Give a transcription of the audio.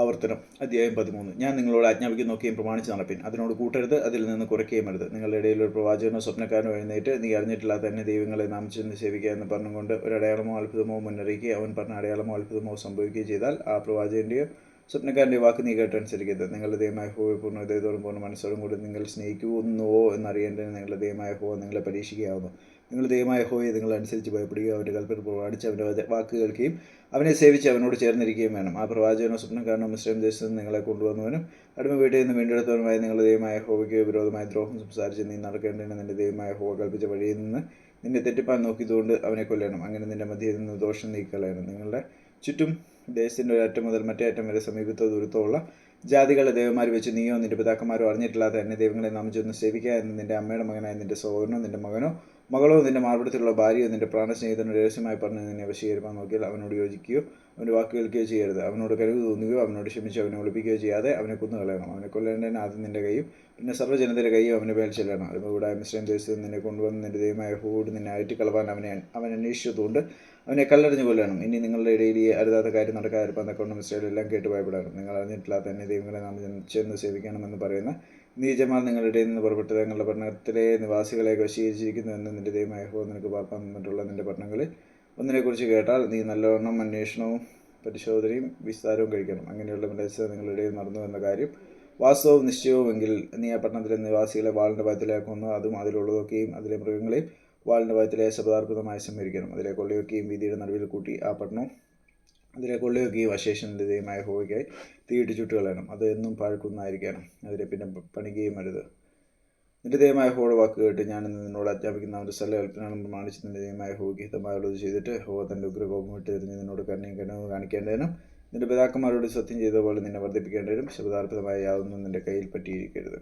ആവർത്തനം അധ്യായം പതിമൂന്ന്. ഞാൻ നിങ്ങളോട് ആജ്ഞാപിക്കും നോക്കുകയും പ്രമാണിച്ച് നടപ്പിൻ. അതിനോട് കൂട്ടരുത് അതിൽ നിന്ന് കുറയ്ക്കുകയും അരുത് നിങ്ങളുടെ ഇടയിൽ ഒരു പ്രവാചകനോ സ്വപ്നക്കാരനോ എഴുന്നേറ്റ് നീ അറിഞ്ഞിട്ടില്ലാത്ത തന്നെ ദൈവങ്ങളെ നാം ചെന്ന് സേവിക്കുക എന്ന് പറഞ്ഞുകൊണ്ട് ഒരു അടയാളമോ അത്ഭുതമോ മുന്നറിയിക്കുകയും അവൻ പറഞ്ഞ അടയാളമോ അത്ഭുതമോ സംഭവിക്കുകയും ചെയ്താൽ ആ പ്രവാചകന്റെയോ സ്വപ്നക്കാരന്റെ വാക്ക് നീ കേട്ടനുസരിക്കരുത്. നിങ്ങളുടെ ദൈവമായ ഹോയെ പൂർണ ഹൃദയത്തോടും പൂർണ മനസ്സോടും കൂടി നിങ്ങൾ സ്നേഹിക്കുന്നുവോ എന്നറിയേണ്ടതിന് നിങ്ങളുടെ ദൈവമായ ഹോ നിങ്ങളെ പരീക്ഷിക്കാവുന്നു നിങ്ങൾ ദൈവമായ ഹോയെ നിങ്ങൾ അനുസരിച്ച് ഭയപ്പെടുകയോ അവന്റെ കൽപ്പന പ്രവാടിച്ച് അവന്റെ വാക്ക് കേൾക്കുകയും അവനെ സേവിച്ച് അവനോട് ചേർന്നിരിക്കുകയും വേണം. ആ പ്രവാചകനോ സ്വപ്നക്കാരനോ മുസ്ലിം ദേശത്ത് നിന്ന് നിങ്ങളെ കൊണ്ടുവന്നവനും അടിമ വീട്ടിൽ നിന്ന് വീണ്ടെടുത്തവനുമായി നിങ്ങളുടെ ദൈവമായ ഹോവയ്ക്ക് വിരോധമായ ദ്രോഹം സംസാരിച്ച് നീ നടക്കേണ്ടതിന് നിന്റെ ദൈവമായ ഹോവ കൽപ്പിച്ച വഴിയിൽ നിന്ന് നിന്നെ തെറ്റിപ്പാൻ നോക്കിയതുകൊണ്ട് അവനെ കൊല്ലണം. അങ്ങനെ നിന്റെ മധ്യയിൽ നിന്ന് ദോഷം നീക്കളയണം നിങ്ങളുടെ ചുറ്റും ദേശത്തിന്റെ ഒരറ്റം മുതൽ മറ്റേ അറ്റം വരെ സമീപത്തോ ദൂരത്തോ ഉള്ള ജാതികളെ ദേവന്മാർ വെച്ച് നീയോ നിന്റെ പിതാക്കന്മാരോ അറിഞ്ഞിട്ടില്ലാത്ത എന്നെ ദൈവങ്ങളെ നാം ചെന്ന് സേവിക്കുക എന്ന് നിന്റെ അമ്മയുടെ മകനായ നിന്റെ സഹോദരനോ നിന്റെ മകനോ മകളോ നിന്റെ മാർബിടത്തിലുള്ള ഭാര്യയോ നിന്റെ പ്രാണസ്നേഹിതനോ രഹസ്യമായി പറഞ്ഞ് നിന്നെ വശീകരിക്കാൻ നോക്കിയാൽ അവനോട് യോജിക്കുകയോ അവന്റെ വാക്ക് കേൾക്കുകയോ ചെയ്യരുത്. അവനോട് കഴിവ് തോന്നുകയോ അവനോട് ക്ഷമിച്ച് അവനെ ഒളിപ്പിക്കുകയോ ചെയ്യാതെ അവനെ കൊന്നു കളയണം. അവനെ കൊല്ലേണ്ടതിന് ആദ്യം നിന്റെ കൈയും പിന്നെ സർവജനത്തിന്റെ കൈയും അവനെ മേൽ ചെല്ലണം. അതുകൂടെ മിശ്രം ദേശത്ത് നിന്നെ കൊണ്ടുവന്ന് നിന്റെ ദൈവമായ ഹൂട് നിന്നെ അയറ്റി കളവാൻ അവനെ അവൻ അന്വേഷിച്ചതുകൊണ്ട് അവനെ കല്ലെറിഞ്ഞ് കൊല്ലണം ഇനി നിങ്ങളുടെ ഇടയിൽ ഈ അരുതാത്ത കാര്യം നടക്കാതിരിപ്പാൻ പന്തക്കൊണ്ടും മിസ്രൈൽ എല്ലാം കേട്ട് ഭയപ്പെടണം നിങ്ങൾ അറിഞ്ഞിട്ടില്ലാത്ത എന്നെ ദൈവങ്ങളെ നാം ചെന്ന് സേവിക്കണമെന്ന് പറയുന്ന നീചമാർ നിങ്ങളുടെ നിന്ന് പുറപ്പെട്ട് തങ്ങളുടെ പട്ടണത്തിലെ നിവാസികളെ വശീകരിച്ചിരിക്കുന്നു എന്ന് നിന്റെ ദൈവമായ ഹോ നിനക്ക് പാപ്പാൻ തന്നിട്ടുള്ള നിന്റെ പട്ടണങ്ങളിൽ ഒന്നിനെക്കുറിച്ച് കേട്ടാൽ നീ നല്ലവണ്ണം അന്വേഷണവും പരിശോധനയും വിസ്താരവും കഴിക്കണം. അങ്ങനെയുള്ള മിലച്ച നിങ്ങളുടെ നടന്നു എന്ന കാര്യം വാസ്തവവും നിശ്ചയവുമെങ്കിൽ നീ ആ പട്ടണത്തിലെ നിവാസികളെ വാളിന്റെ പാത്തിലാക്കുന്നു. അതും അതിലുള്ളതൊക്കെയും അതിലെ മൃഗങ്ങളെയും വാളിന്റെ ഭയത്തിൽ ശബ്ദാർപ്പിതമായി സംഹരിക്കണം അതിലെ കൊള്ളയൊക്കെയും വീതിയുടെ നടുവിൽ കൂട്ടി ആ പട്ടണം അതിലെ കൊള്ളയൊക്കെയും അശേഷന്റെ ദൈവമായ ഹോവയ്ക്കായി തീയിട്ട് ചുട്ട് കളയണം അത് എന്നും പാഴ്ക്കുന്നതായിരിക്കണം. അതിലെ പിന്നെ പണിക്കുകയും അരുത്. നിന്റെ ദൈവമായ ഹോയുടെ വാക്ക് കേട്ട് ഞാൻ നിന്നോട് അധ്യാപിക്കുന്ന അവന്റെ സ്ഥല കൽപ്പനകളും പ്രമാണിച്ച് നിന്റെ ദൈവമായ ഹോയ്ക്ക് ഹിതമായുള്ളത് ചെയ്തിട്ട് ഹോ തന്റെ ഉഗ്രകോപം വിട്ട് തിരിഞ്ഞ് നിന്നോട് കരുണയും കനവും കാണിക്കേണ്ടതിനും നിന്റെ പിതാക്കന്മാരോട് സത്യം ചെയ്ത പോലെ നിന്നെ വർദ്ധിപ്പിക്കേണ്ടതിനും ശബ്ദാർപ്പിതമായ യാതൊന്നും നിന്റെ കയ്യിൽ പറ്റിയിരിക്കരുത്.